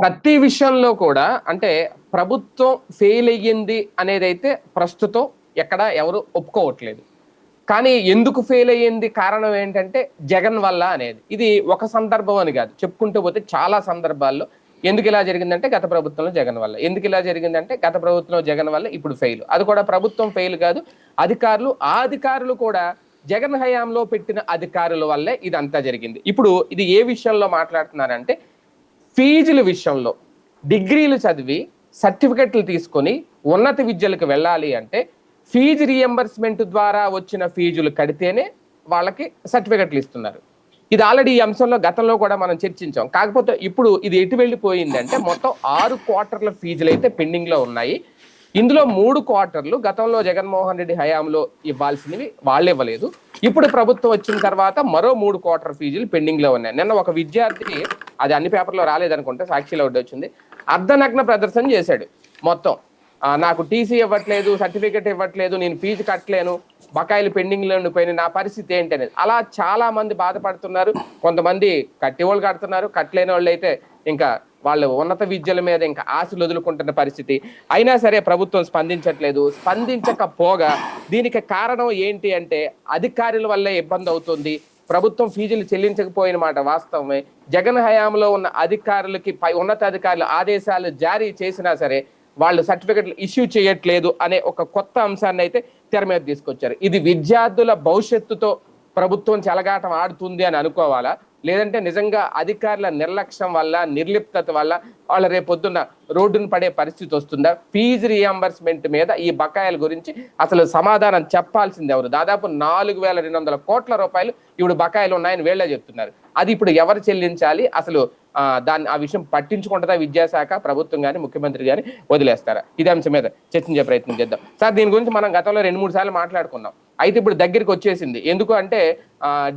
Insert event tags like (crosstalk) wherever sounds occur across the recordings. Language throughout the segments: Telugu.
ప్రతి విషయంలో కూడా అంటే ప్రభుత్వం ఫెయిల్ అయ్యింది అనేది అయితే ప్రస్తుతం ఎక్కడ ఎవరు ఒప్పుకోవట్లేదు. కానీ ఎందుకు ఫెయిల్ అయ్యింది? కారణం ఏంటంటే జగన్ వల్ల అనేది. ఇది ఒక సందర్భం అని కాదు. చెప్పుకుంటూ పోతే చాలా సందర్భాల్లో ఎందుకు ఇలా జరిగిందంటే గత ప్రభుత్వంలో జగన్ వల్ల. ఎందుకు ఇలా జరిగిందంటే గత ప్రభుత్వంలో జగన్ వల్ల ఇప్పుడు ఫెయిల్ అది కూడా ప్రభుత్వం ఫెయిల్ కాదు. అధికారులు ఆ అధికారులు కూడా జగన్ హయాంలో పెట్టిన అధికారుల వల్లే ఇదంతా జరిగింది. ఇప్పుడు ఇది ఏ విషయంలో మాట్లాడుతున్నారంటే ఫీజుల విషయంలో డిగ్రీలు చదివి సర్టిఫికెట్లు తీసుకొని ఉన్నత విద్యలకు వెళ్ళాలి అంటే ఫీజు రియంబర్స్మెంట్ ద్వారా వచ్చిన ఫీజులు కడితేనే వాళ్ళకి సర్టిఫికెట్లు ఇస్తున్నారు. ఇది ఆల్రెడీ ఈ అంశంలో గతంలో కూడా మనం చర్చించాం. కాకపోతే ఇప్పుడు ఇది ఎటు వెళ్ళిపోయిందంటే మొత్తం ఆరు క్వార్టర్ల ఫీజులు అయితే పెండింగ్లో ఉన్నాయి. ఇందులో మూడు క్వార్టర్లు గతంలో జగన్మోహన్ రెడ్డి హయాంలో ఇవ్వాల్సినవి వాళ్ళు ఇవ్వలేదు. ఇప్పుడు ప్రభుత్వం వచ్చిన తర్వాత మరో మూడు క్వార్టర్ ఫీజులు పెండింగ్లో ఉన్నాయి. నిన్న ఒక విద్యార్థి అది అన్ని పేపర్లో రాలేదనుకుంటే సాక్షిలో ఒకటి వచ్చింది. అర్ధనగ్న ప్రదర్శన చేశాడు మొత్తం. నాకు టీసీ ఇవ్వట్లేదు సర్టిఫికెట్ ఇవ్వట్లేదు నేను ఫీజు కట్టలేను బకాయిలు పెండింగ్లో ఉండిపోయినాయి నా పరిస్థితి ఏంటి అనేది. అలా చాలా మంది బాధపడుతున్నారు. కొంతమంది కట్టే వాళ్ళు కడుతున్నారు కట్టలేని వాళ్ళు అయితే ఇంకా వాళ్ళు ఉన్నత విద్యల మీద ఇంకా ఆశలు వదులుకుంటున్న పరిస్థితి. అయినా సరే ప్రభుత్వం స్పందించట్లేదు. స్పందించకపోగా దీనికి కారణం ఏంటి అంటే అధికారుల వల్లే ఇబ్బంది అవుతుంది. ప్రభుత్వం ఫీజులు చెల్లించకపోయిన మాట వాస్తవమే. జగన్ హయాంలో ఉన్న అధికారులకి పై ఉన్నతాధికారులు ఆదేశాలు జారీ చేసినా సరే వాళ్ళు సర్టిఫికెట్లు ఇష్యూ చేయట్లేదు అనే ఒక కొత్త అంశాన్ని అయితే తెర మీద తీసుకొచ్చారు. ఇది విద్యార్థుల భవిష్యత్తుతో ప్రభుత్వం చెలగాటం ఆడుతుంది అని అనుకోవాలా? లేదంటే నిజంగా అధికారుల నిర్లక్ష్యం వల్ల నిర్లిప్తత వల్ల వాళ్ళ రేపొద్దున్న రోడ్డును పడే పరిస్థితి వస్తుందా? ఫీజు రియంబర్స్మెంట్ మీద ఈ బకాయిల గురించి అసలు సమాధానం చెప్పాల్సింది ఎవరు? దాదాపు నాలుగు వేల రెండు వందల కోట్ల రూపాయలు ఇప్పుడు బకాయిలు ఉన్నాయని వీళ్ళే చెప్తున్నారు. అది ఇప్పుడు ఎవరు చెల్లించాలి? అసలు దాన్ని ఆ విషయం పట్టించుకుంటుందా విద్యాశాఖ ప్రభుత్వం కానీ ముఖ్యమంత్రి కానీ వదిలేస్తారా? ఇదే అంశం మీద చర్చించే ప్రయత్నం చేద్దాం. సార్ దీని గురించి మనం గతంలో రెండు మూడు సార్లు మాట్లాడుకున్నాం. అయితే ఇప్పుడు దగ్గరికి వచ్చేసింది. ఎందుకు అంటే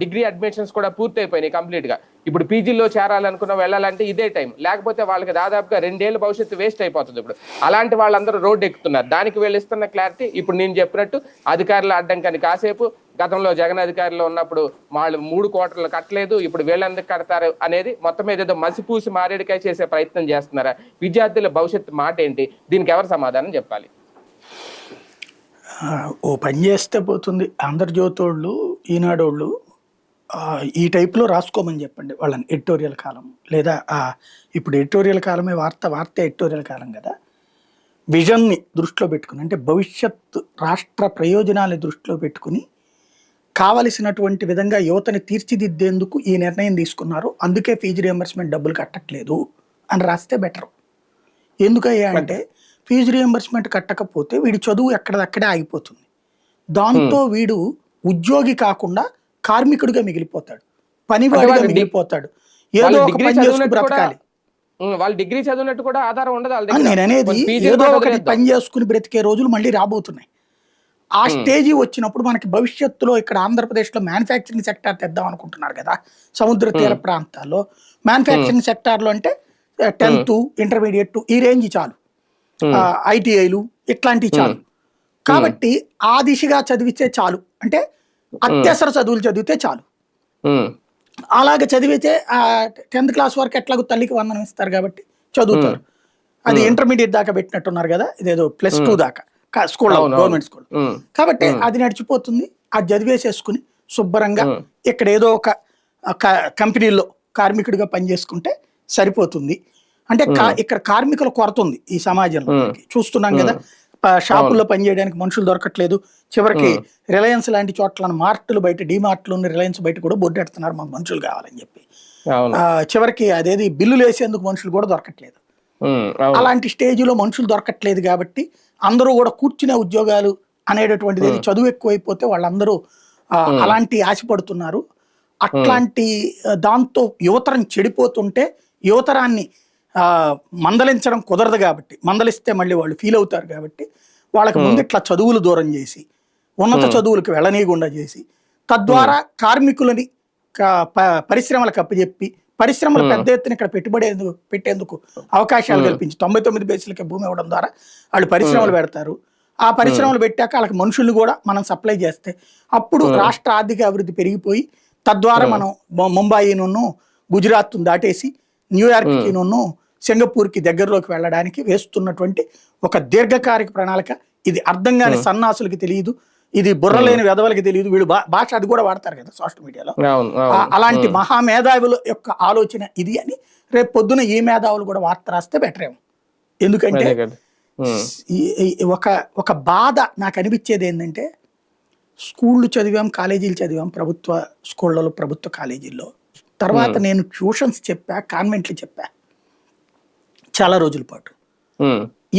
డిగ్రీ అడ్మిషన్స్ కూడా పూర్తయిపోయినాయి కంప్లీట్గా ఇప్పుడు పీజీలో చేరాలనుకున్న వెళ్ళాలంటే ఇదే టైం. లేకపోతే వాళ్ళకి దాదాపుగా రెండేళ్ళు భవిష్యత్తు వేస్ట్ అయిపోతుంది ఇప్పుడు. అలాంటి వాళ్ళందరూ రోడ్డు ఎక్కుతున్నారు. దానికి వీళ్ళు ఇస్తున్న క్లారిటీ ఇప్పుడు నేను చెప్పినట్టు అధికారులు అడ్డంకని కాసేపు గతంలో జగన్ అధికారులు ఉన్నప్పుడు వాళ్ళు మూడు కోటర్లు కట్టలేదు ఇప్పుడు వీళ్ళందరికి కడతారు అనేది మొత్తం మీద ఏదో మసిపూసి మారేడుకాయ చేసే ప్రయత్నం చేస్తున్నారా? విద్యార్థుల భవిష్యత్తు మాట ఏంటి? దీనికి ఎవరు సమాధానం చెప్పాలి? ఓ పని చేస్తే పోతుంది. ఆంధ్రజ్యోతోళ్ళు ఈనాడోళ్ళు ఈ టైప్లో రాసుకోమని చెప్పండి వాళ్ళని ఎడిటోరియల్ కాలం లేదా ఇప్పుడు ఎడిటోరియల్ కాలమే వార్త వార్త ఎడిటోరియల్ కాలం కదా. విజన్ని దృష్టిలో పెట్టుకుని అంటే భవిష్యత్ రాష్ట్ర ప్రయోజనాన్ని దృష్టిలో పెట్టుకుని కావలసినటువంటి విధంగా యువతని తీర్చిదిద్దేందుకు ఈ నిర్ణయం తీసుకున్నారు. అందుకే ఫీజు రియంబర్స్మెంట్ డబ్బులు కట్టట్లేదు అని రాస్తే బెటర్. ఎందుకయ్యా అంటే ఫీజు రియంబర్స్మెంట్ కట్టకపోతే వీడి చదువు ఎక్కడదక్కడే ఆగిపోతుంది. దాంతో వీడు ఉద్యోగి కాకుండా కార్మికుడిగా మిగిలిపోతాడు. పనివాడిగా మిగిలిపోతాడు. ఏదో ఒక పని చేసుకుని బ్రతకాలి. వాళ్ళు డిగ్రీ చదివినట్టు కూడా ఆధారం ఉండదు. నేను అనేది ఏదో ఒకటి. పని చేసుకుని బ్రతికే రోజులు మళ్ళీ రాబోతున్నాయి. ఆ స్టేజీ వచ్చినప్పుడు మనకి భవిష్యత్తులో ఇక్కడ ఆంధ్రప్రదేశ్లో మ్యానుఫ్యాక్చరింగ్ సెక్టార్ తెద్దాం అనుకుంటున్నారు కదా సముద్ర తీర ప్రాంతాల్లో. మ్యానుఫ్యాక్చరింగ్ సెక్టార్లో అంటే టెన్త్ ఇంటర్మీడియట్ ఈ రేంజ్ చాలు. ఐటీఐలు ఇట్లాంటివి చాలు. కాబట్టి ఆ దిశగా చదివితే చాలు. అంటే అత్యవసర చదువులు చదివితే చాలు. అలాగ చదివితే టెన్త్ క్లాస్ వరకు ఎట్లాగో తల్లికి వందనం ఇస్తారు కాబట్టి చదువుతారు. అది ఇంటర్మీడియట్ దాకా పెట్టినట్టున్నారు కదా ఇదేదో ప్లస్ టూ దాకా. స్కూల్ గవర్నమెంట్ స్కూల్ కాబట్టి అది నడిచిపోతుంది అది చదివేసేసుకుని శుభ్రంగా. ఇక్కడ ఏదో ఒక కంపెనీలో కార్మికుడిగా పనిచేసుకుంటే సరిపోతుంది. అంటే ఇక్కడ కార్మికుల కొరత ఉంది ఈ సమాజంలో. చూస్తున్నాం కదా షాపుల్లో పనిచేయడానికి మనుషులు దొరకట్లేదు. చివరికి రిలయన్స్ లాంటి చోట్ల మార్టులు బయట డిమార్ట్లు రిలయన్స్ బయట కూడా బొడ్డు పెడుతున్నారు మాకు మనుషులు కావాలని చెప్పి. చివరికి అదేది బిల్లులు వేసేందుకు మనుషులు కూడా దొరకట్లేదు. అలాంటి స్టేజ్లో మనుషులు దొరకట్లేదు కాబట్టి అందరూ కూడా కూర్చునే ఉద్యోగాలు అనేటటువంటిది చదువు ఎక్కువైపోతే వాళ్ళందరూ అలాంటి ఆశపడుతున్నారు. అట్లాంటి దాంతో యువతరం చెడిపోతుంటే యువతరాన్ని మందలించడం కుదరదు కాబట్టి మందలిస్తే మళ్ళీ వాళ్ళు ఫీల్ అవుతారు కాబట్టి వాళ్ళకి ముందు ఇట్లా చదువులు దూరం చేసి ఉన్నత చదువులకు వెళ్ళనీయకుండా చేసి తద్వారా కార్మికులని పరిశ్రమలకు అప్పచెప్పి పరిశ్రమలు పెద్ద ఎత్తున ఇక్కడ పెట్టుబడి పెట్టేందుకు అవకాశాలు కల్పించి తొంభై తొమ్మిది బేసులకి భూమి ఇవ్వడం ద్వారా వాళ్ళు పరిశ్రమలు పెడతారు. ఆ పరిశ్రమలు పెట్టాక వాళ్ళకి మనుషుల్ని కూడా మనం సప్లై చేస్తే అప్పుడు రాష్ట్ర ఆర్థిక అభివృద్ధి పెరిగిపోయి తద్వారా మనం ముంబాయిను గుజరాత్ దాటేసి న్యూయార్క్కి నున్ను సింగపూర్కి దగ్గరలోకి వెళ్ళడానికి వేస్తున్నటువంటి ఒక దీర్ఘకాలిక ప్రణాళిక. ఇది అర్థం కాని సన్నాసులకి తెలియదు. ఇది బుర్రలేని వెధవలకి తెలియదు. వీళ్ళు భాష అది కూడా వాడతారు కదా సోషల్ మీడియాలో. అలాంటి మహామేధావుల యొక్క ఆలోచన ఇది అని రేపు పొద్దున ఈ మేధావులు కూడా వార్త రాస్తే బెటర్ ఏమో ఎందుకంటే ఒక ఒక బాధ నాకు అనిపించేది ఏంటంటే స్కూళ్ళు చదివాం కాలేజీలు చదివాం ప్రభుత్వ స్కూళ్ళలో ప్రభుత్వ కాలేజీల్లో. తర్వాత నేను ట్యూషన్స్ చెప్పా కాన్వెంట్లు చెప్పా. చాలా రోజుల పాటు.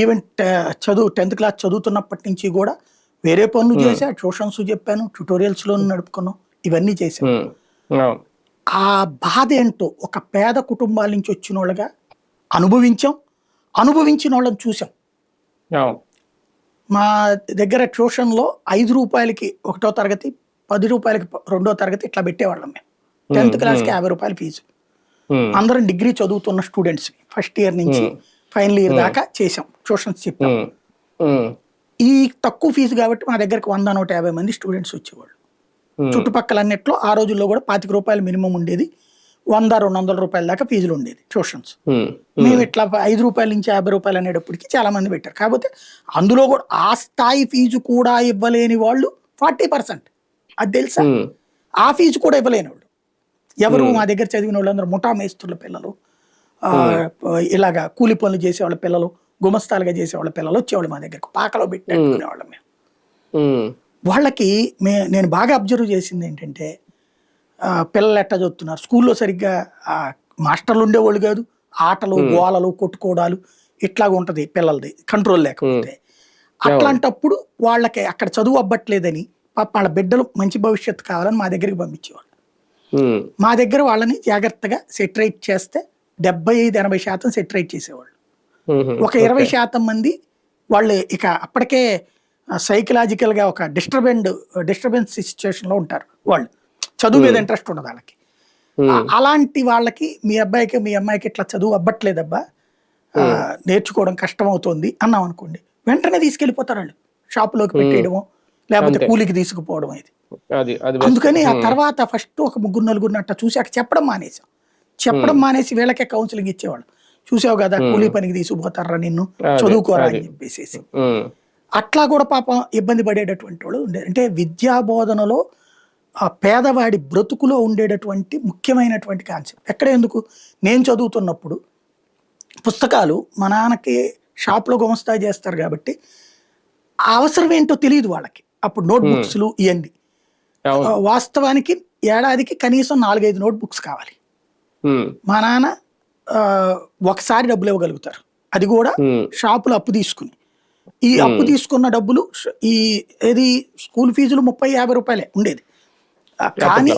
ఈవెన్ చదువు టెన్త్ క్లాస్ చదువుతున్నప్పటి నుంచి కూడా వేరే పనులు చేశా ట్యూషన్స్ చెప్పాను ట్యూటోరియల్స్లో నడుపుకున్నాం ఇవన్నీ చేశాను అవును. ఆ బాధ ఏంటో ఒక పేద కుటుంబాల నుంచి వచ్చిన వాళ్ళగా అనుభవించాం. అనుభవించిన వాళ్ళని చూసాం మా దగ్గర ట్యూషన్లో ఐదు రూపాయలకి ఒకటో తరగతి పది రూపాయలకి రెండో తరగతి ఇట్లా పెట్టేవాళ్ళం మేము. టెన్త్ క్లాస్కి యాభై రూపాయలు ఫీజు. అందరం డిగ్రీ చదువుతున్న స్టూడెంట్స్ ఫస్ట్ ఇయర్ నుంచి ఫైనల్ ఇయర్ దాకా చేసాం ట్యూషన్స్ చెప్పాం. ఈ తక్కువ ఫీజు కాబట్టి మా దగ్గరకు వంద నూట యాభై మంది స్టూడెంట్స్ వచ్చేవాళ్ళు. చుట్టుపక్కల అన్నిట్లో ఆ రోజుల్లో కూడా పాతిక రూపాయలు మినిమం ఉండేది వంద రెండు వందల రూపాయల దాకా ఫీజులు ఉండేది ట్యూషన్స్. మేము. ఇట్లా ఐదు రూపాయల నుంచి యాభై రూపాయలు అనేటప్పటికి చాలా మంది పెట్టారు. కాకపోతే అందులో కూడా ఆ స్థాయి ఫీజు కూడా ఇవ్వలేని వాళ్ళు ఫార్టీ పర్సెంట్. అది తెలుసా? ఆ ఫీజు కూడా ఇవ్వలేని వాళ్ళు ఎవరు మా దగ్గర చదివిన వాళ్ళందరూ ముఠా మేస్తుల పిల్లలు ఇలాగా కూలి పనులు చేసేవాళ్ళ పిల్లలు గుమస్తాలుగా చేసేవాళ్ళ పిల్లలు వచ్చేవాళ్ళు మా దగ్గరకు పాకలో పెట్టి పెట్టుకునేవాళ్ళం మేము. వాళ్ళకి మే నేను బాగా అబ్జర్వ్ చేసింది ఏంటంటే పిల్లలు ఎట్లా చదువుతున్నారు? స్కూల్లో సరిగ్గా మాస్టర్లు ఉండేవాళ్ళు కాదు ఆటలు గోలలు కొట్టుకోవడాలు ఇట్లాగా ఉంటుంది పిల్లలది కంట్రోల్ లేకపోతే. అట్లాంటప్పుడు వాళ్ళకి అక్కడ చదువు అవ్వట్లేదని పాప వాళ్ళ బిడ్డలు మంచి భవిష్యత్తు కావాలని మా దగ్గరికి పంపించేవాళ్ళు. మా దగ్గర వాళ్ళని జాగ్రత్తగా సెటరైట్ చేస్తే డెబ్బై ఐదు ఎనభై శాతం సెటరైట్ చేసేవాళ్ళు. ఒక ఇరవై శాతం మంది వాళ్ళు ఇక అప్పటికే సైకలాజికల్గా ఒక డిస్టర్బెండ్ డిస్టర్బెన్స్ సిచ్యుయేషన్లో ఉంటారు వాళ్ళు. చదువు మీద ఇంట్రెస్ట్ ఉండదు వాళ్ళకి. అలాంటి వాళ్ళకి మీ అబ్బాయికి మీ అమ్మాయికి ఇట్లా చదువు అవ్వట్లేదబ్బా ఆ, నేర్చుకోవడం కష్టం అవుతుంది అన్నాం అనుకోండి వెంటనే తీసుకెళ్ళిపోతారు వాళ్ళు. షాపులోకి పెట్టేయడము లేకపోతే కూలికి తీసుకుపోవడం ఇది. అందుకని ఆ తర్వాత ఫస్ట్ ఒక ముగ్గురు నలుగురిని అట్లా చూసాక చెప్పడం మానేసాం చెప్పడం మానేసి వీళ్ళకే కౌన్సిలింగ్ ఇచ్చేవాళ్ళు. చూసావు కదా కూలీ పనికి తీసుకుపోతారా నిన్ను? చదువుకోరా అని. చెప్పేసి అట్లా కూడా పాపం ఇబ్బంది పడేటటువంటి వాళ్ళు ఉండేది అంటే విద్యా బోధనలో ఆ పేదవాడి బ్రతుకులో ఉండేటటువంటి ముఖ్యమైనటువంటి కాన్సెప్ట్ ఎక్కడ ఎందుకు? నేను చదువుతున్నప్పుడు పుస్తకాలు మా నాన్నకి షాప్లో గుమస్తా చేస్తారు కాబట్టి ఆ అవసరం ఏంటో తెలియదు వాళ్ళకి. అప్పుడు నోట్ బుక్స్లు ఇవన్నీ వాస్తవానికి ఏడాదికి కనీసం నాలుగైదు నోట్ బుక్స్ కావాలి. మా నాన్న ఒకసారి డబ్బులు ఇవ్వగలుగుతారు. అది కూడా షాపులో అప్పు తీసుకుని. ఈ అప్పు తీసుకున్న డబ్బులు ఈ ఏది స్కూల్ ఫీజులు ముప్పై యాభై రూపాయలే ఉండేది. కానీ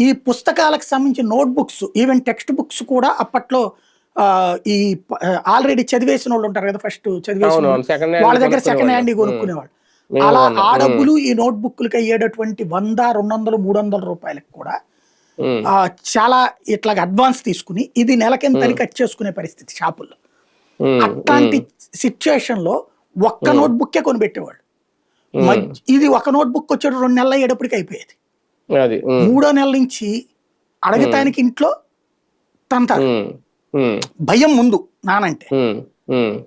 ఈ పుస్తకాలకు సంబంధించిన notebooks even textbooks కూడా అప్పట్లో ఈ ఆల్రెడీ చదివేసిన వాళ్ళు ఉంటారు కదా ఫస్ట్ చదివేసిన వాళ్ళు. దగ్గర సెకండ్ హ్యాండ్ కొనుక్కునేవాళ్ళు. అలా. ఆ డబ్బులు ఈ నోట్ బుక్లకి అయ్యేటటువంటి వంద రెండు వందలు మూడు వందల రూపాయలకు కూడా చాలా ఇట్లా అడ్వాన్స్ తీసుకుని ఇది నెలకింతని కట్ చేసుకునే పరిస్థితి షాపుల్లో. అట్లాంటి సిచ్యుయేషన్లో ఒక్క నోట్ బుక్కే కొనిపెట్టేవాడు ఇది ఒక నోట్ బుక్ వచ్చేటప్పుడు రెండు నెలలు అయ్యేటప్పటికి అయిపోయేది. మూడో నెల నుంచి అడగటానికి ఇంట్లో తంతారు భయం ముందు నానంటే.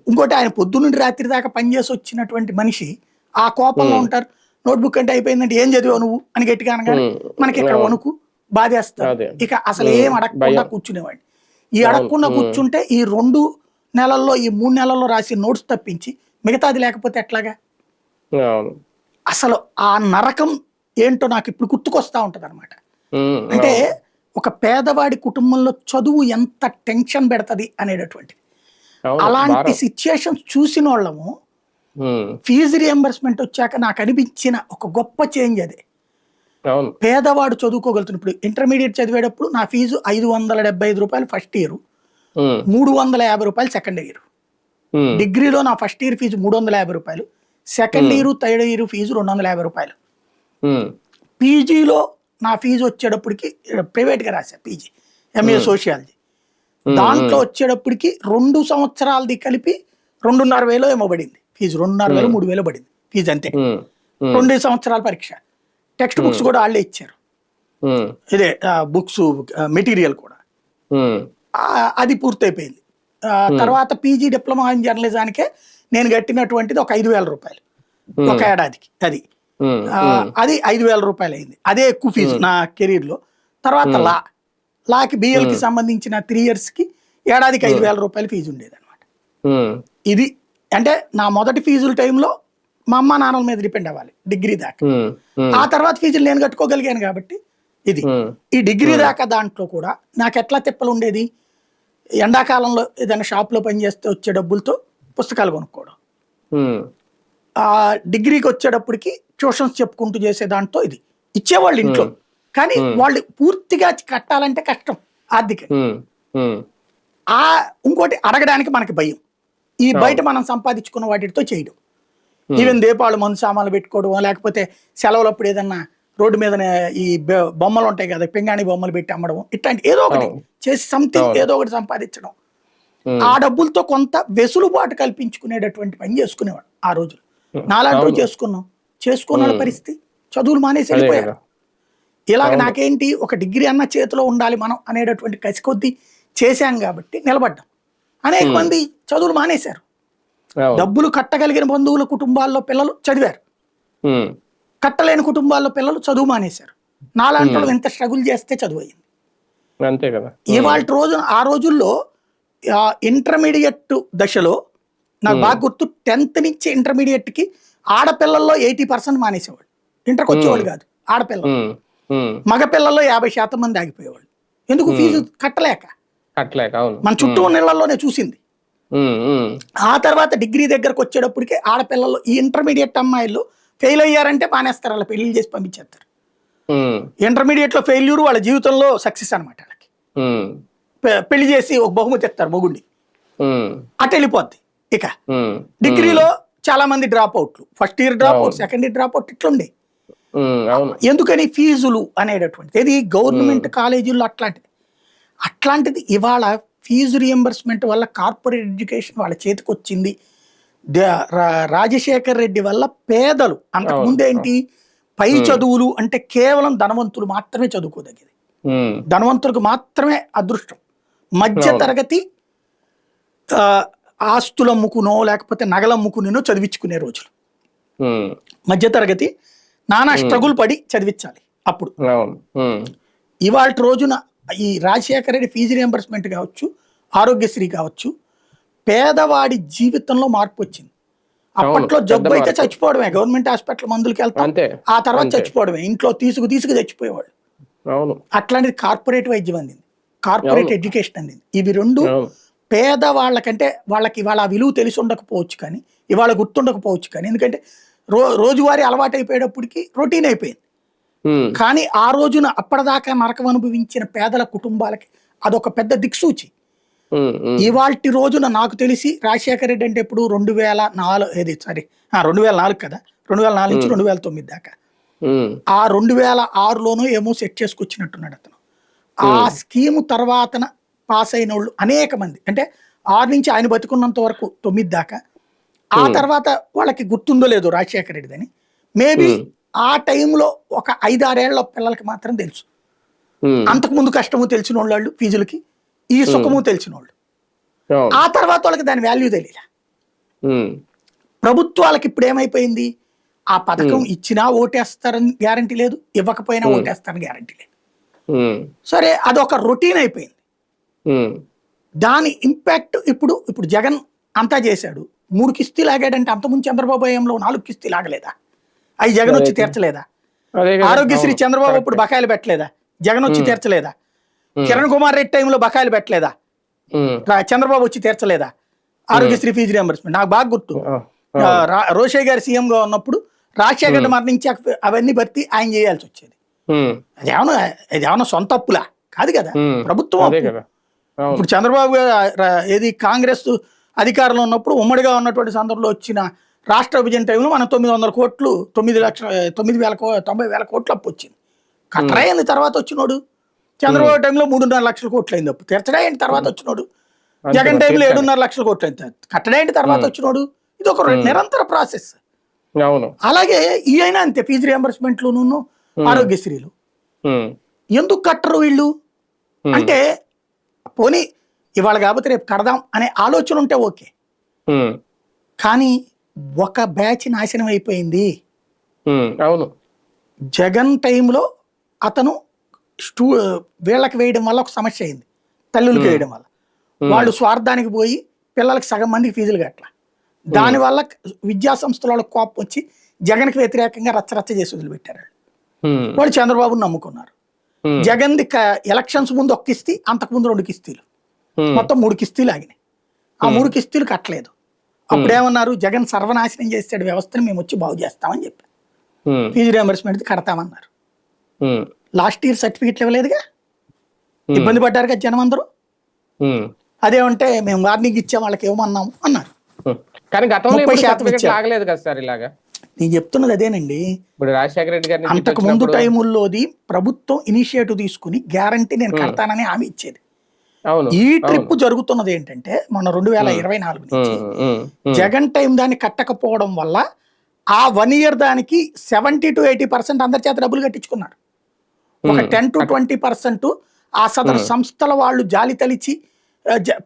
ఇంకోటి ఆయన పొద్దునుండి రాత్రి దాకా పనిచేసి వచ్చినటువంటి మనిషి ఆ కోపంలో ఉంటారు. నోట్బుక్ అంటే అయిపోయిందంటే ఏం చదివావు నువ్వు? అని గట్టిగా అనగానే. మనకి ఇక్కడ వణుకు? బాధేస్తారు. ఇక అసలు ఏం అడగకుండా కూర్చునేవాడిని ఈ అడగకుండా కూర్చుంటే ఈ రెండు నెలల్లో ఈ మూడు నెలల్లో రాసి నోట్స్ తప్పించి మిగతాది లేకపోతే ఎట్లాగా? అసలు ఆ నరకం ఏంటో నాకు ఇప్పుడు గుర్తుకొస్తా ఉంటది అనమాట అంటే ఒక పేదవాడి కుటుంబంలో చదువు ఎంత టెన్షన్ పెడతది అనేటటువంటిది. అలాంటి. సిచ్యుయేషన్స్ చూసిన వాళ్ళము ఫీజు రియంబర్స్మెంట్ వచ్చాక నాకు అనిపించిన ఒక గొప్ప చేంజ్ అదే. పేదవాడు చదువుకోగలుగుతున్న ఇప్పుడు ఇంటర్మీడియట్ చదివేటప్పుడు నా ఫీజు ఐదు వందల డెబ్బై ఐదు రూపాయలు ఫస్ట్ ఇయర్. మూడు వందల యాభై రూపాయలు సెకండ్ ఇయర్. డిగ్రీలో నా ఫస్ట్ ఇయర్ ఫీజు మూడు వందల యాభై రూపాయలు. Second year third year fee రెండు వందల యాభై రూపాయలు. పీజీలో నా ఫీజు వచ్చేటప్పటికి ప్రైవేట్గా రాశా పీజీ ఎంఏ సోషియాలజీ. దాంట్లో వచ్చేటప్పటికి రెండు సంవత్సరాలది కలిపి రెండున్నర వేలు ఏమో పడింది. ఫీజు రెండున్నర వేలు మూడు వేలు పడింది. ఫీజు అంతే. రెండు సంవత్సరాల పరీక్ష. టెక్స్ట్ బుక్స్ కూడా వాళ్ళే ఇచ్చారు. ఇదే బుక్స్ మెటీరియల్ కూడా. అది పూర్తయిపోయింది. తర్వాత పీజీ డిప్లొమా ఇన్ జర్నలిజానికే నేను కట్టినటువంటిది ఒక ఐదు వేల రూపాయలు. ఒక ఏడాదికి అది. అది ఐదు వేల రూపాయలు అయింది అదే ఎక్కువ ఫీజు నా కెరీర్లో తర్వాత లా లాకి బిఎల్కి సంబంధించిన త్రీ ఇయర్స్కి ఏడాదికి ఐదు వేల రూపాయలు ఫీజు ఉండేది అనమాట ఇది అంటే నా మొదటి ఫీజుల టైంలో మా అమ్మ నాన్నల మీద డిపెండ్ అవ్వాలి డిగ్రీ దాకా. ఆ తర్వాత ఫీజులు నేను కట్టుకోగలిగాను కాబట్టి ఇది. ఈ డిగ్రీ దాకా దాంట్లో కూడా నాకు ఎట్లా తిప్పలు ఉండేది? ఎండాకాలంలో ఏదైనా షాప్లో పనిచేస్తే వచ్చే డబ్బులతో పుస్తకాలు కొనుక్కోవడం. ఆ డిగ్రీకి వచ్చేటప్పటికి ట్యూషన్స్ చెప్పుకుంటూ చేసే దాంట్లో ఇది. ఇచ్చేవాళ్ళు ఇంట్లో. కానీ వాళ్ళు పూర్తిగా కట్టాలంటే కష్టం ఆర్థిక. ఆ ఇంకోటి అడగడానికి మనకి భయం. ఈ బయట మనం సంపాదించుకున్న వాటితో చేయడం. ఈవెన్ దీపావళి మందు సామాన్లు పెట్టుకోవడం లేకపోతే సెలవులప్పుడు ఏదన్నా రోడ్డు మీద ఈ బొమ్మలు ఉంటాయి కదా పింగాణి బొమ్మలు పెట్టి అమ్మడం ఇట్లాంటి ఏదో ఒకటి. చేసి సంథింగ్ ఏదో ఒకటి సంపాదించడం. ఉమ్. ఆ డబ్బులతో కొంత వెసులుబాటు కల్పించుకునేటటువంటి పని చేసుకునేవాడు ఆ రోజులు. నాలాంటి రోజు చేసుకున్నాం. చేసుకున్న పరిస్థితి చదువులు మానేసి వెళ్ళిపోయారు. ఇలాగ నాకేంటి ఒక డిగ్రీ అన్న చేతిలో ఉండాలి మనం అనేటటువంటి కసి కొద్దీ చేశాం కాబట్టి నిలబడ్డాం. అనేక మంది చదువులు మానేశారు. డబ్బులు కట్టగలిగిన బంధువుల కుటుంబాల్లో పిల్లలు చదివారు. కట్టలేని కుటుంబాల్లో పిల్లలు చదువు మానేశారు. నాలాంటి వాళ్ళు ఎంత స్ట్రగుల్ చేస్తే చదువు అయింది అంతే కదా. ఇవాళ రోజు ఆ రోజుల్లో ఇంటర్మీడియట్ దశలో నాకు బాగా గుర్తు టెన్త్ నుంచి intermediate కి ఆడపిల్లల్లో ఎయిటీ పర్సెంట్ మానేసేవాళ్ళు. ఇంటర్కి వచ్చేవాళ్ళు కాదు ఉమ్, మగపిల్లల్లో యాభై శాతం మంది ఆగిపోయేవాళ్ళు. ఎందుకు ఫీజు కట్టలేక? అవును. మన చుట్టూ ఉన్న ఇళ్ళలోనే చూసింది. ఆ తర్వాత డిగ్రీ దగ్గరకు వచ్చేటప్పటికి ఆడపిల్లలు ఈ ఇంటర్మీడియట్ అమ్మాయిలు ఫెయిల్ అయ్యారంటే మానేస్తారు వాళ్ళ పెళ్ళి చేసి పంపించేస్తారు. ఇంటర్మీడియట్లో ఫెయిల్యూర్ వాళ్ళ జీవితంలో సక్సెస్ అనమాట వాళ్ళకి. పెళ్ళి చేసి ఒక బహుమతి ఇస్తారు మొగుడిని. ఉమ్, అటు వెళ్ళిపోద్ది ఇక. డిగ్రీలో చాలా మంది drop అవుట్లు first year drop out second year drop out ఇట్లుండే. ఎందుకని ఫీజులు అనేటటువంటి ఇది గవర్నమెంట్ కాలేజీల్లో అట్లాంటిది. అట్లాంటిది ఇవాళ ఫీజు రియంబర్స్మెంట్ వల్ల కార్పొరేట్ ఎడ్యుకేషన్ వాళ్ళ చేతికి వచ్చింది రాజశేఖర్ రెడ్డి వల్ల పేదలు అంతకుముందు ఏంటి పై చదువులు అంటే కేవలం ధనవంతులు మాత్రమే చదువుకోదగ్గది ధనవంతులకు మాత్రమే అదృష్టం. మధ్య తరగతి ఆస్తులు అమ్ముకునో లేకపోతే నగలు అమ్ముకునో చదివించుకునే రోజులు. మధ్య తరగతి నానా స్ట్రగుల్ పడి చదివించాలి అప్పుడు. ఇవాళ రోజున ఈ రాజశేఖర రెడ్డి ఫీజు రియంబర్స్మెంట్ కావచ్చు ఆరోగ్యశ్రీ కావచ్చు పేదవాడి జీవితంలో మార్పు వచ్చింది. అప్పట్లో జబ్బు అయితే. చచ్చిపోవడమే గవర్నమెంట్ హాస్పిటల్ మందులకి వెళ్తాం ఆ తర్వాత. చచ్చిపోవడమే ఇంట్లో తీసుకు తీసుకు చచ్చిపోయేవాళ్ళు. అట్లాంటిది కార్పొరేట్ వైద్యం అందింది కార్పొరేట్ ఎడ్యుకేషన్ అందింది. ఇవి రెండు అవును. పేదవాళ్ళకంటే వాళ్ళకి ఇవాళ ఆ విలువ తెలిసి ఉండకపోవచ్చు కానీ ఇవాళ గుర్తుండకపోవచ్చు కానీ ఎందుకంటే రో రోజువారీ అలవాటు అయిపోయేటప్పటికి రొటీన్ అయిపోయింది. కానీ ఆ రోజున అప్పటిదాకా నరకం అనుభవించిన పేదల కుటుంబాలకి అదొక పెద్ద దిక్సూచి. ఇవాల్టి రోజున నాకు తెలిసి రాజశేఖర రెడ్డి అంటే ఇప్పుడు రెండు వేల నాలుగు ఏది సారీ రెండు వేల నాలుగు కదా రెండు వేల నాలుగు నుంచి రెండు వేల తొమ్మిది దాకా. ఆ రెండు వేల ఆరులోనూ ఏమో సెట్ చేసుకొచ్చినట్టున్నాడు అతను. ఆ స్కీమ్ తర్వాతన పాస్ అయిన వాళ్ళు అనేక మంది. అంటే ఆరు నుంచి ఆయన బతుకున్నంత వరకు తొమ్మిది దాకా. ఆ తర్వాత వాళ్ళకి గుర్తుందో లేదో రాజశేఖర రెడ్డిదని. మేబీ ఆ టైంలో ఒక ఐదారేళ్ళ పిల్లలకి మాత్రం తెలుసు. అంతకుముందు కష్టము తెలిసిన వాళ్ళు ఫీజులకి ఈ సుఖము తెలిసిన వాళ్ళు ఆ తర్వాత వాళ్ళకి దాని వాల్యూ తెలియలే ప్రభుత్వాలకు ఇప్పుడు ఏమైపోయింది? ఆ పథకం ఇచ్చినా ఓటేస్తారని గ్యారంటీ లేదు ఇవ్వకపోయినా ఓటేస్తారని గ్యారంటీ లేదు. సరే అదొక రొటీన్ అయిపోయింది. దాని ఇంపాక్ట్ ఇప్పుడు ఇప్పుడు జగన్ అంతా చేశాడు. మూడు కిస్తీ లాగాడంటే అంతకుముందు చంద్రబాబు హయాంలో నాలుగు కిస్తీ లాగలేదా అవి జగన్ వచ్చి తీర్చలేదా? ఆరోగ్యశ్రీ. చంద్రబాబు ఇప్పుడు బకాయిలు పెట్టలేదా? జగన్ వచ్చి తీర్చలేదా? కిరణ్ కుమార్ రెడ్డి టైంలో బకాయిలు పెట్టలేదా? చంద్రబాబు వచ్చి తీర్చలేదా? ఆరోగ్యశ్రీ ఫీజు రియంబర్స్మెంట్ నాకు బాగా గుర్తు. ఆ, ఆ, రా- రోషయ్య గారు సీఎం గా ఉన్నప్పుడు రాజశేఖర్ రెడ్డి మరణించి అవ- అవన్నీ భర్తీ ఆయన చేయాల్సి వచ్చేది. ఉమ్, అది ఏమన్నా అది ఏమన్నా సొంత అప్పులా? కాదు కదా. ప్రభుత్వం ఇప్పుడు చంద్రబాబు గారు ఏది కాంగ్రెస్ అధికారంలో ఉన్నప్పుడు ఉమ్మడిగా ఉన్నటువంటి సందర్భంలో వచ్చిన రాష్ట్ర విభజన టైంలో మనం తొమ్మిది వందల కోట్లు తొమ్మిది లక్షల తొమ్మిది వేల తొంభై వేల కోట్లు అప్పు వచ్చింది. కట్టడైంది తర్వాత వచ్చినోడు. చంద్రబాబు టైంలో మూడున్నర లక్షల కోట్లు అయింది అప్పు. తీర్చడైంది తర్వాత వచ్చినోడు? జగన్ టైంలో. ఏడున్నర లక్షల కోట్లు అయింది. కట్టడైంది తర్వాత వచ్చినోడు? ఇది ఒక నిరంతర ప్రాసెస్. అలాగే ఈ అయినా అంతే ఫీజు రియంబర్స్మెంట్లును ఆరోగ్యశ్రీలు. ఎందుకు కట్టరు వీళ్ళు? అంటే పోనీ ఇవాళ కాకపోతే రేపు కడదాం అనే ఆలోచన ఉంటే ఓకే. కానీ ఒక బ్యాచ్ నాశనం అయిపోయింది. అవును. జగన్ టైంలో అతను స్టూ వీళ్ళకి వేయడం వల్ల ఒక సమస్య అయింది. తల్లులకి. వేయడం వల్ల. వాళ్ళు స్వార్థానికి పోయి పిల్లలకి సగం మందికి ఫీజులు కట్టల. దానివల్ల విద్యా సంస్థల వాళ్ళకి కోపం వచ్చి జగన్కి వ్యతిరేకంగా రచ్చరచ్చ చేసి వదిలిపెట్టారు. వాళ్ళు చంద్రబాబును నమ్ముకున్నారు. ఉమ్, జగన్ది క- ఎలక్షన్స్ ముందు ఒక కిస్తీ అంతకుముందు రెండు కిస్తీలు. మొత్తం మూడు కిస్తీలు ఆగినాయి. ఆ మూడు కిస్తీలు కట్టలేదు. అప్పుడు ఏమన్నారు జగన్ సర్వనాశనం చేసాడు వ్యవస్థను మేము వచ్చి బాగు చేస్తామని చెప్పారు ఉమ్, ఫీజు రియంబర్స్మెంట్ కడతామన్నారు. లాస్ట్ ఇయర్ సర్టిఫికెట్లు ఇవ్వలేదుగా. ఇబ్బంది పడ్డారు కదా జనం అందరూ అదేమంటే మేము వార్నింగ్ ఇచ్చాం వాళ్ళకి ఇవ్వమన్నాము అన్నారు. కానీ గతంలో. ఆగలేదు కదా సార్ ఇలాగా? నేను చెప్తున్నది అదేనండి. ఇప్పుడు రాజశేఖర రెడ్డి గారిని అంతకు ముందు టైముల్లోది ప్రభుత్వం ఇనిషియేటివ్ తీసుకుని గ్యారంటీ నేను కడతానని హామీ ఇచ్చేది. ఈ ట్రిప్ జరుగుతున్నది ఏంటంటే మన రెండు వేల ఇరవై నాలుగు నుంచి జగన్ టైం దాన్ని కట్టకపోవడం వల్ల ఆ వన్ ఇయర్ దానికి సెవెంటీ టు ఎయిటీ పర్సెంట్ అందరి చేత డబ్బులు కట్టించుకున్నారు. ఒక టెన్ టు ట్వంటీ పర్సెంట్ ఆ సదరు సంస్థల వాళ్ళు జాలి తలిచి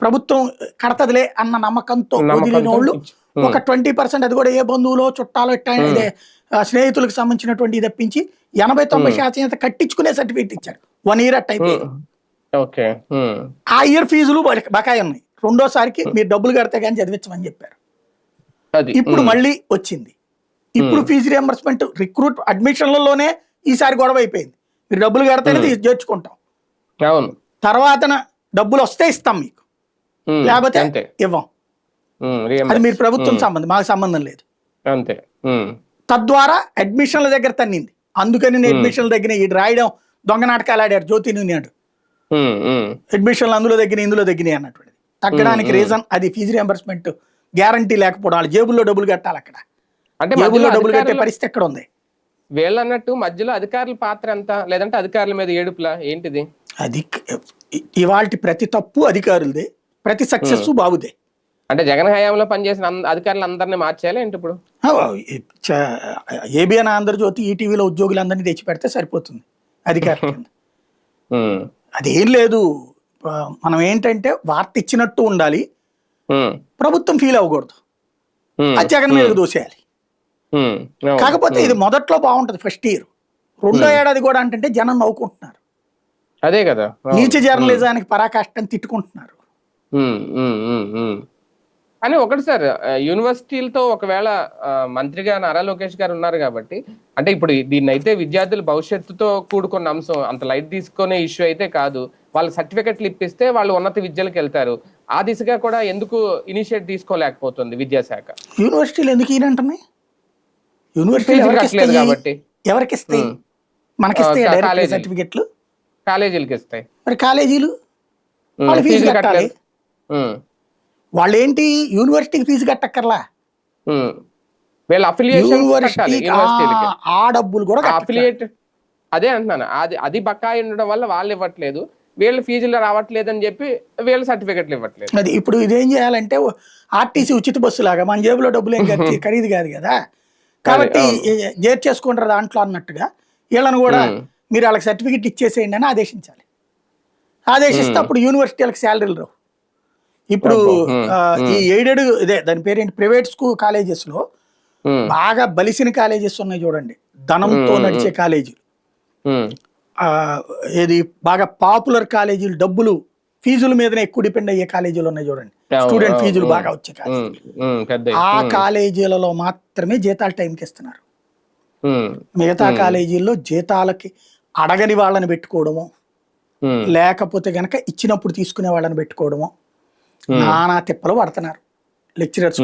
ప్రభుత్వం కడతదిలే అన్న నమ్మకంతో వదిలిన వాళ్ళు ఒక ట్వంటీ పర్సెంట్ అది కూడా ఏ బంధువులో చుట్టాలో ఇదే, ఆ, స్నేహితులకు సంబంధించినటువంటి తప్పించి ఎనభై తొంభై శాతం కట్టించుకునే సర్టిఫికేట్ ఇచ్చారు. వన్ ఇయర్ అట్ అయిపోయింది ఓకే. ఆ ఇయర్ ఫీజులు బక- బకాయి ఉన్నాయి. రెండోసారికి మీరు డబ్బులు కడితే కానీ చదివించమని చెప్పారు. ఇప్పుడు మళ్ళీ వచ్చింది. ఇప్పుడు ఫీజు రియంబర్స్మెంట్ రిక్రూట్ అడ్మిషన్లలోనే ఈసారి గొడవ అయిపోయింది. మీరు డబ్బులు కడితేనే చేర్చుకుంటాం అవును. తర్వాత డబ్బులు వస్తే ఇస్తాం మీకు. లేకపోతే ఇవ్వం. అది. మీరు ప్రభుత్వం సంబంధం మాకు సంబంధం లేదు. అంతే. తద్వారా అడ్మిషన్ల దగ్గర తన్నింది. అందుకని నేను అడ్మిషన్ల దగ్గర రాయడం దొంగ నాటకాలు ఆడారు జ్యోతి ఉమ్, అడ్మిషన్లు అందులో దగ్గర ఇందులో దగ్గర అన్నటువంటిది. తగ్గడానికి రీజన్ అది ఫీజు రియంబర్స్మెంట్ గ్యారంటీ లేకపోవడం వాళ్ళ జేబుల్లో డబ్బులు కట్టాలి అక్కడ. అంటే జేబుల్లో డబ్బులు కట్టే పరిస్థితి ఎక్కడ ఉంది వీళ్ళు అన్నట్టు మధ్యలో అధికారుల పాత్ర ఎంత? లేదంటే అధికారుల మీద ఏడుపులా? ఏంటిది? అది ఇవాళ ప్రతి తప్పు అధికారులదే ప్రతి సక్సెస్ బాబుదే. అంటే జగన్ హయాంలో పనిచేసిన అధికారులు అందరినీ మార్చేయాలి ఏంటి ఇప్పుడు? ఏబిఎన్ ఆంధ్రజ్యోతి ఈటీవీలో ఉద్యోగులందరినీ తెచ్చి పెడితే సరిపోతుంది అధికారుల (laughs) అదేం లేదు. మనం ఏంటంటే వార్త ఇచ్చినట్టు ఉండాలి. ప్రభుత్వం ఫీల్ అవ్వకూడదు. జగన్ మీద దోసేయాలి. కాకపోతే ఇది మొదట్లో బాగుంటది ఫస్ట్ ఇయర్ రెండో ఏడాది కూడా అంటే జనం నవ్వుకుంటున్నారు. అదే కదా. నీచ జర్నలిజానికి పరాకాష్టం తిట్టుకుంటున్నారు. కానీ ఒకటి సార్ యూనివర్సిటీలతో ఒకవేళ మంత్రిగా నారా లోకేష్ గారు ఉన్నారు కాబట్టి అంటే ఇప్పుడు దీన్ని అయితే విద్యార్థుల భవిష్యత్తుతో కూడుకున్న అంశం అంత లైట్ తీసుకునే ఇష్యూ అయితే కాదు. వాళ్ళు సర్టిఫికెట్లు ఇప్పిస్తే వాళ్ళు ఉన్నత విద్యలకు వెళ్తారు. ఆ దిశగా కూడా ఎందుకు ఇనిషియేట్ తీసుకోలేకపోతుంది విద్యాశాఖ? యూనివర్సిటీలు ఎందుకు యూనివర్సిటీలు ఫీజు ఎవరికి ఇస్తాయి? కాలేజీలు. సర్టిఫికెట్లు? కాలేజీలకి ఇస్తాయి. మరి కాలేజీలు? ఉమ్, వాళ్ళు ఫీజు ఫీజులు కట్టాలి. కట్టలేదు ఉమ్, వాళ్ళు ఏంటి యూనివర్సిటీకి ఫీజు కట్టక్కర్లా. వీళ్ళ అఫిలియేషన్ యూనివర్సిటీ ఆ డబ్బులు కూడా. అఫిలియేట్ అదే అంటున్నాను. అది అది బకాయి ఉండడం వల్ల వాళ్ళు ఇవ్వట్లేదు. వీళ్ళు ఫీజులు రావట్లేదు అని చెప్పి వీళ్ళు సర్టిఫికెట్లు ఇవ్వట్లేదు. అది ఇప్పుడు ఇదేం చేయాలంటే ఆర్టీసీ ఉచిత బస్సు లాగా మన జేబులో డబ్బులు ఏం ఖర్చు (laughs) ఖరీదు కాదు కదా? కాబట్టి జేర్ చేసుకుంటారు దాంట్లో అన్నట్టుగా వీళ్ళని కూడా. మీరు వాళ్ళకి సర్టిఫికెట్ ఇచ్చేసేయండి అని ఆదేశించాలి. ఆదేశిస్తే అప్పుడు యూనివర్సిటీలకు శాలరీలు రావు. ఇప్పుడు ఈ ఎయిడెడ్ ఇదే దాని పేరేంటి ప్రైవేట్ స్కూల్ కాలేజెస్లో బాగా బలిసిన కాలేజెస్ ఉన్నాయి చూడండి. ధనంతో నడిచే కాలేజీలు. ఏది బాగా పాపులర్ కాలేజీలు డబ్బులు ఫీజుల మీదనే ఎక్కువ డిపెండ్ అయ్యే కాలేజీలు ఉన్నాయి చూడండి. స్టూడెంట్ ఫీజులు బాగా వచ్చే కాలేజీ ఆ కాలేజీలలో మాత్రమే జీతాలు టైంకి ఇస్తున్నారు. మిగతా కాలేజీల్లో జీతాలకి అడగని వాళ్ళని పెట్టుకోవడము లేకపోతే గనక ఇచ్చినప్పుడు తీసుకునే వాళ్ళని పెట్టుకోవడము నానా తిప్పలు పడుతున్నారు. లెక్చరర్స్.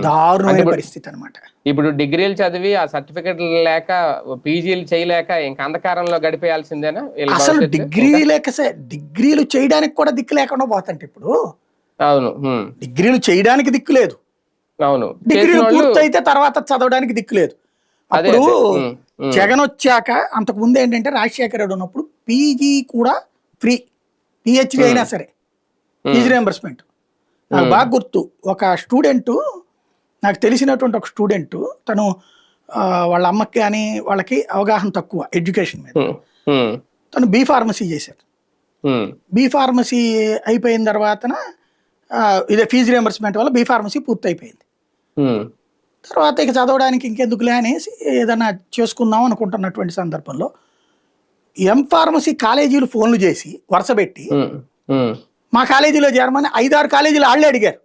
దారుణమైన పరిస్థితి అన్నమాట. ఇప్పుడు డిగ్రీలు చదివి ఆ సర్టిఫికెట్లు లేక పీజీలు చేయలేక ఇంకా అంధకారంలో గడిపేయాల్సిందేనా? అసలు? డిగ్రీ లేక డిగ్రీలు చేయడానికి కూడా దిక్కు లేకుండా పోతుంటే ఇప్పుడు. అవును డిగ్రీలు చేయడానికి దిక్కు లేదు. అవును. డిగ్రీలు పూర్తయితే తర్వాత చదవడానికి దిక్కు లేదు. అదే, అప్పుడు. జగన్ వచ్చాక అంతకు ముందు ఏంటంటే రాజశేఖర రెడ్డి ఉన్నప్పుడు పీజీ కూడా ఫ్రీ. పిహెచ్డి అయినా సరే. ఫీజు రియంబర్స్మెంట్ నాకు బాగా గుర్తు. ఒక స్టూడెంట్ నాకు తెలిసినటువంటి ఒక స్టూడెంట్ తను వాళ్ళ అమ్మకి కానీ వాళ్ళకి అవగాహన తక్కువ ఎడ్యుకేషన్ మీద. ఉమ్, తను బీ ఫార్మసీ చేశారు. ఉమ్, బీ ఫార్మసీ అయిపోయిన తర్వాతన ఆ, ఇదే ఫీజు రియంబర్స్మెంట్ వల్ల బీ ఫార్మసీ పూర్తి అయిపోయింది తర్వాత ఇక చదవడానికి ఇంకెందుకులే అనేసి ఏదైనా చేసుకుందాం అనుకుంటున్నటువంటి సందర్భంలో ఎం ఫార్మసీ కాలేజీలు ఫోన్లు చేసి వరుసపెట్టి ఉమ్, మా కాలేజీలో చేరమని ఐదారు కాలేజీలు వాళ్ళే అడిగారు.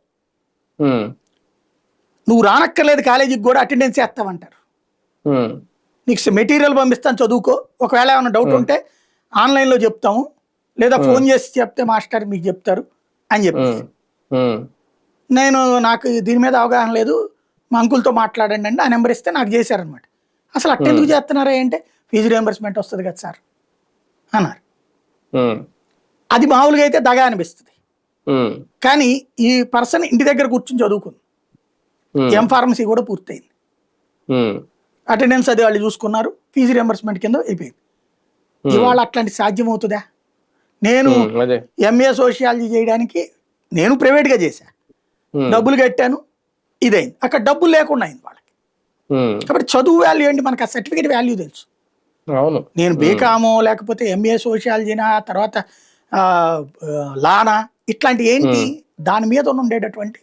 నువ్వు రానక్కర్లేదు కాలేజీకి కూడా అటెండెన్స్ వేస్తామంటారు ఉమ్, నీకు మెటీరియల్ పంపిస్తాను చదువుకో. ఒకవేళ ఏమైనా డౌట్ ఉంటే ఆన్లైన్లో చెప్తాము. లేదా ఫోన్ చేసి చెప్తే మాస్టర్ మీకు చెప్తారు అని చెప్పి. నేను నాకు దీని మీద అవగాహన లేదు. మా అంకుల్తో మాట్లాడండి అంటే ఆ నెంబర్ ఇస్తే నాకు చేశారనమాట అసలు అట్ట ఎందుకు చేస్తున్నారా అంటే ఫీజు రియంబర్స్మెంట్ వస్తుంది కదా సార్ అన్నారు. అది మామూలుగా అయితే దగా అనిపిస్తుంది. కానీ ఈ పర్సన్ ఇంటి దగ్గర కూర్చుని చదువుకుంది. ఎం ఫార్మసీ కూడా పూర్తయింది. అటెండెన్స్ అది వాళ్ళు చూసుకున్నారు. ఫీజు రియంబర్స్మెంట్ కింద అయిపోయింది. ఇవాళ అట్లాంటి సాధ్యం అవుతుందా నేను ఎంఏ సోషియాలజీ చేయడానికి నేను ప్రైవేట్గా చేశా. డబ్బులు కట్టాను. ఇదైంది. అక్కడ డబ్బులు లేకుండా అయింది వాళ్ళకి. కాబట్టి చదువు వాల్యూ ఏంటి? మనకు ఆ సర్టిఫికేట్ వాల్యూ తెలుసు. నేను బీకామో లేకపోతే ఎంఏ సోషియాలజీనా తర్వాత లానా ఇట్లాంటి ఏంటి? దాని మీద ఉండేటటువంటి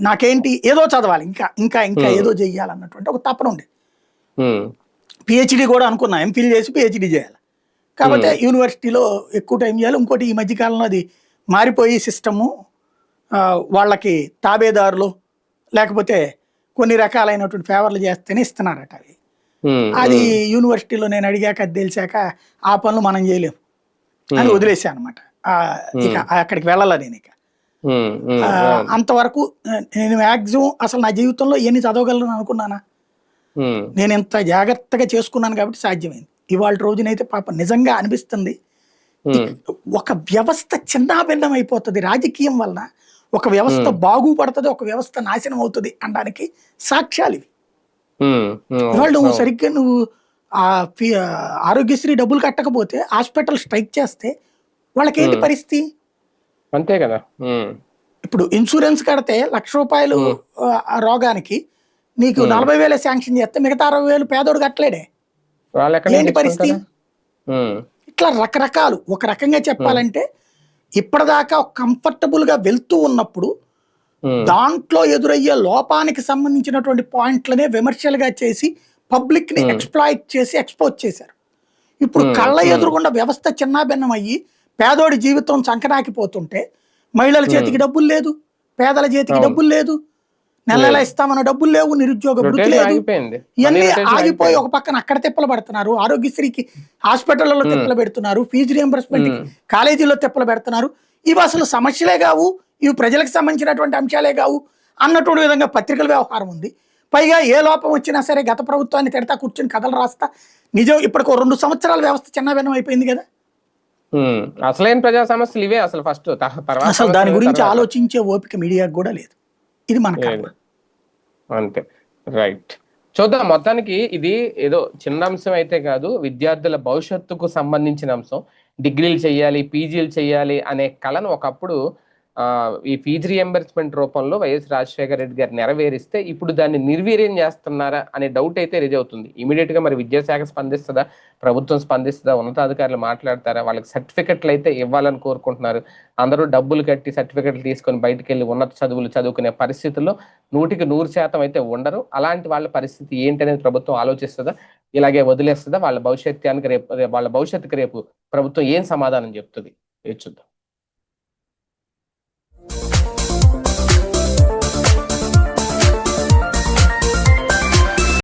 నాకేంటి? ఏదో చదవాలి ఇంకా ఇంకా ఇంకా ఏదో చెయ్యాలన్నటువంటి ఒక తపన ఉండేది. పిహెచ్డి కూడా అనుకున్నా ఎంఫిల్ చేసి పిహెచ్డి చేయాలి. కాకపోతే యూనివర్సిటీలో ఎక్కువ టైం చేయాలి ఇంకోటి ఈ మధ్యకాలంలో అది మారిపోయి సిస్టము వాళ్ళకి తాబేదారులు లేకపోతే కొన్ని రకాలైనటువంటి ఫేవర్లు చేస్తేనే ఇస్తున్నారట అవి. అది యూనివర్సిటీలో నేను అడిగాక అది తెలిసాక ఆ పనులు మనం చేయలేము అని వదిలేసాను అనమాట ఇక అక్కడికి వెళ్ళాల నేను ఇక. అంతవరకు నేను మ్యాక్సిమం అసలు నా జీవితంలో ఎన్ని చదవగలను అనుకున్నానా? నేను ఇంత జాగ్రత్తగా చేసుకున్నాను కాబట్టి సాధ్యమైంది. ఇవాళ రోజునైతే పాప నిజంగా అనిపిస్తుంది. ఒక వ్యవస్థ చిన్నాభిన్నం అయిపోతుంది రాజకీయం వలన. ఒక వ్యవస్థ బాగుపడుతుంది ఒక వ్యవస్థ నాశనం అవుతుంది అనడానికి సాక్ష్యాలు ఇవి. ఇవాళ నువ్వు సరిగ్గా నువ్వు ఆరోగ్యశ్రీ డబ్బులు కట్టకపోతే హాస్పిటల్ స్ట్రైక్ చేస్తే వాళ్ళకి ఏంటి పరిస్థితి? అంతే కదా. ఇప్పుడు ఇన్సూరెన్స్ కడితే లక్ష రూపాయలు ఆ, ఆ రోగానికి నీకు నలభై వేలే శాంక్షన్ చేస్తే మిగతా అరవై వేలు పేదోడు కట్టలేడే. ఏంటి పరిస్థితి? ఇట్లా రకరకాలు ఒక రకంగా చెప్పాలంటే ఇప్పటిదాకా కంఫర్టబుల్గా వెళ్తూ ఉన్నప్పుడు దాంట్లో ఎదురయ్యే లోపానికి సంబంధించినటువంటి పాయింట్లనే విమర్శలుగా చేసి పబ్లిక్ని ఎక్స్ప్లాయిట్ చేసి ఎక్స్పోజ్ చేశారు. ఇప్పుడు కళ్ళ ఎదురుగుండా వ్యవస్థ చిన్నాభిన్నం అయ్యి పేదోడి జీవితం సంకనాకిపోతుంటే మహిళల చేతికి డబ్బులు లేదు పేదల చేతికి డబ్బులు లేదు నెల నెల ఇస్తామన్న డబ్బులు లేవు నిరుద్యోగ రొటేషన్ లేదు. ఇవన్నీ ఆగిపోయి ఒక పక్కన అక్కడ తిప్పలు పడుతున్నారు ఆరోగ్యశ్రీకి హాస్పిటల్లో తిప్పలు పెడుతున్నారు ఫీజు రియంబర్స్మెంట్ కాలేజీలో తిప్పలు పెడుతున్నారు. ఇవి అసలు సమస్యలే కావు ఇవి ప్రజలకు సంబంధించినటువంటి అంశాలే కావు అన్నటువంటి విధంగా పత్రికల వ్యవహారం ఉంది. పైగా ఏ లోపం వచ్చినా సరే గత ప్రభుత్వాన్ని తిడతా కూర్చొని కథలు రాస్తా. నిజం ఇప్పటికో రెండు సంవత్సరాల వ్యవస్థ చిన్నభిన్నం అయిపోయింది కదా. ఉమ్, అసలైన ప్రజా సమస్యలు ఇవే అసలు ఫస్ట్ అసలు దాని గురించి. ఆలోచించే ఓపిక మీడియాకు కూడా లేదు. ఇది మన. అంతే. రైట్. చూద్దాం మొత్తానికి ఇది ఏదో చిన్న అంశం అయితే కాదు విద్యార్థుల భవిష్యత్తుకు సంబంధించిన అంశం. డిగ్రీలు చేయాలి పీజీలు చేయాలి అనే కళను ఒకప్పుడు ఈ ఫీజు రియంబర్స్మెంట్ రూపంలో వైఎస్ రాజశేఖర రెడ్డి గారు నెరవేరిస్తే ఇప్పుడు దాన్ని నిర్వీర్యం చేస్తున్నారా అనే డౌట్ అయితే రిజ్ అవుతుంది. ఇమీడియట్గా మరి విద్యాశాఖ స్పందిస్తుందా? ప్రభుత్వం స్పందిస్తుందా? ఉన్నతాధికారులు మాట్లాడతారా? వాళ్ళకి సర్టిఫికెట్లు అయితే ఇవ్వాలని కోరుకుంటున్నారు. అందరూ డబ్బులు కట్టి సర్టిఫికెట్లు తీసుకొని బయటికి వెళ్ళి ఉన్నత చదువులు చదువుకునే పరిస్థితుల్లో నూటికి నూరు శాతం అయితే ఉండరు. అలాంటి వాళ్ళ పరిస్థితి ఏంటనేది ప్రభుత్వం ఆలోచిస్తుందా? ఇలాగే వదిలేస్తుందా? వాళ్ళ భవిష్యత్తుకి రేపు వాళ్ళ భవిష్యత్తుకు రేపు ప్రభుత్వం ఏం సమాధానం చెప్తుంది? చూద్దాం.